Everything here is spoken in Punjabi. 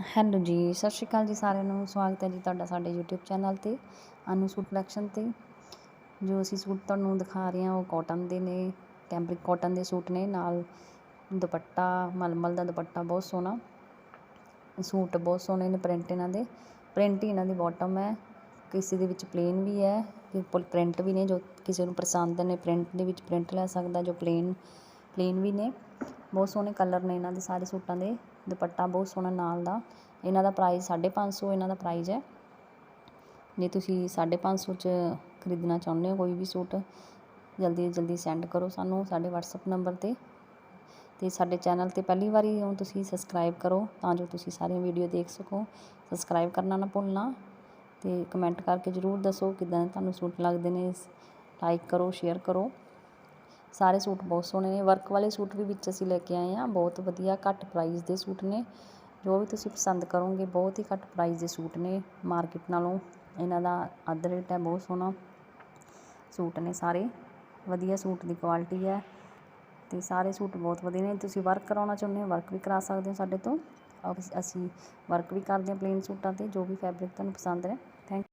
ਹੈਲੋ ਜੀ, ਸਤਿ ਸ਼੍ਰੀ ਅਕਾਲ ਜੀ ਸਾਰਿਆਂ ਨੂੰ। ਸਵਾਗਤ ਹੈ ਜੀ ਤੁਹਾਡਾ ਸਾਡੇ YouTube ਚੈਨਲ ਤੇ, ਅਨੂ ਸੂਟ ਕਲੈਕਸ਼ਨ ਤੇ। ਜੋ ਅਸੀਂ ਸੂਟ ਤੁਹਾਨੂੰ ਦਿਖਾ ਰਹੇ ਹਾਂ, ਉਹ ਕਾਟਨ ਦੇ ਨੇ ਕੈਂਬਰਿਕ ਕਾਟਨ ਦੇ ਸੂਟ ਨੇ। ਨਾਲ ਦੁਪੱਟਾ, ਮਲਮਲ ਦਾ ਦੁਪੱਟਾ ਬਹੁਤ ਸੋਹਣਾ। ਸੂਟ ਬਹੁਤ ਸੋਹਣੇ ਨੇ ਪ੍ਰਿੰਟ ਇਹਨਾਂ ਦੇ। ਪ੍ਰਿੰਟ ਹੀ ਇਹਨਾਂ ਦੀ ਬਾਟਮ ਹੈ। ਕਿਸੇ ਦੇ ਵਿੱਚ ਪਲੇਨ ਵੀ ਹੈ ਪ੍ਰਿੰਟ ਵੀ ਨੇ, ਜੋ ਕਿਸੇ ਨੂੰ ਪਸੰਦ ਨੇ ਪ੍ਰਿੰਟ ਦੇ ਵਿੱਚ ਪ੍ਰਿੰਟ ਲੈ ਸਕਦਾ, ਜੋ ਪਲੇਨ ਪਲੇਨ ਵੀ ਨੇ। ਬਹੁਤ ਸੋਹਣੇ ਕਲਰ ਨੇ ਇਹਨਾਂ ਦੇ ਸਾਰੇ ਸੂਟਾਂ ਦੇ। ਦੁਪੱਟਾ ਬਹੁਤ ਸੋਹਣਾ ਨਾਲ ਦਾ। ਇਹਨਾਂ ਦਾ ਪ੍ਰਾਈਸ 550 ਇਹਨਾਂ ਦਾ ਪ੍ਰਾਈਸ ਹੈ। ਜੇ ਤੁਸੀਂ 550 ਚ ਖਰੀਦਣਾ ਚਾਹੁੰਦੇ ਹੋ ਕੋਈ ਵੀ ਸੂਟ, ਜਲਦੀ ਤੋਂ ਜਲਦੀ ਸੈਂਡ ਕਰੋ ਸਾਨੂੰ ਸਾਡੇ WhatsApp ਨੰਬਰ ਤੇ। ਤੇ ਸਾਡੇ ਚੈਨਲ ਤੇ ਪਹਿਲੀ ਵਾਰੀ ਹੋ ਤੁਸੀਂ ਸਬਸਕ੍ਰਾਈਬ ਕਰੋ ਤਾਂ ਜੋ ਤੁਸੀਂ ਸਾਰੀਆਂ ਵੀਡੀਓ ਦੇਖ ਸਕੋ। ਸਬਸਕ੍ਰਾਈਬ ਕਰਨਾ ਨਾ ਭੁੱਲਣਾ ਤੇ ਕਮੈਂਟ ਕਰਕੇ ਜਰੂਰ ਦੱਸੋ ਕਿਦਾਂ ਤੁਹਾਨੂੰ ਸੂਟ ਲੱਗਦੇ ਨੇ। ਲਾਈਕ ਕਰੋ ਸ਼ੇਅਰ ਕਰੋ। ਸਾਰੇ ਸੂਟ ਬਹੁਤ ਸੋਹਣੇ ਨੇ। ਵਰਕ ਵਾਲੇ ਸੂਟ ਵੀ ਵਿੱਚ ਅਸੀਂ ਲੈ ਕੇ ਆਏ ਆ ਬਹੁਤ ਵਧੀਆ, ਘੱਟ ਪ੍ਰਾਈਸ ਦੇ ਸੂਟ ਨੇ। ਜੋ ਵੀ ਤੁਸੀਂ ਪਸੰਦ ਕਰੋਗੇ, ਬਹੁਤ ਹੀ ਘੱਟ ਪ੍ਰਾਈਸ ਦੇ ਸੂਟ ਨੇ। ਮਾਰਕੀਟ ਨਾਲੋਂ ਇਹਨਾਂ ਦਾ ਅੱਧ ਰੇਟ ਹੈ, ਬਹੁਤ ਸੋਹਣਾ ਸੂਟ ਨੇ ਸਾਰੇ। ਵਧੀਆ ਸੂਟ ਦੀ ਕੁਆਲਿਟੀ ਹੈ ਤੇ ਸਾਰੇ ਸੂਟ ਬਹੁਤ ਵਧੀਆ ਨੇ। ਤੁਸੀਂ ਵਰਕ ਕਰਾਉਣਾ ਚਾਹੁੰਦੇ ਹੋ ਵਰਕ ਵੀ ਕਰਾ ਸਕਦੇ ਹੋ ਸਾਡੇ ਤੋਂ। ਅਸੀਂ ਵਰਕ ਵੀ ਕਰਦੇ ਹਾਂ ਪਲੇਨ ਸੂਟਾਂ ਤੇ, ਜੋ ਵੀ ਫੈਬਰਿਕ ਤੁਹਾਨੂੰ ਪਸੰਦ ਹੈ ਥੈਂਕ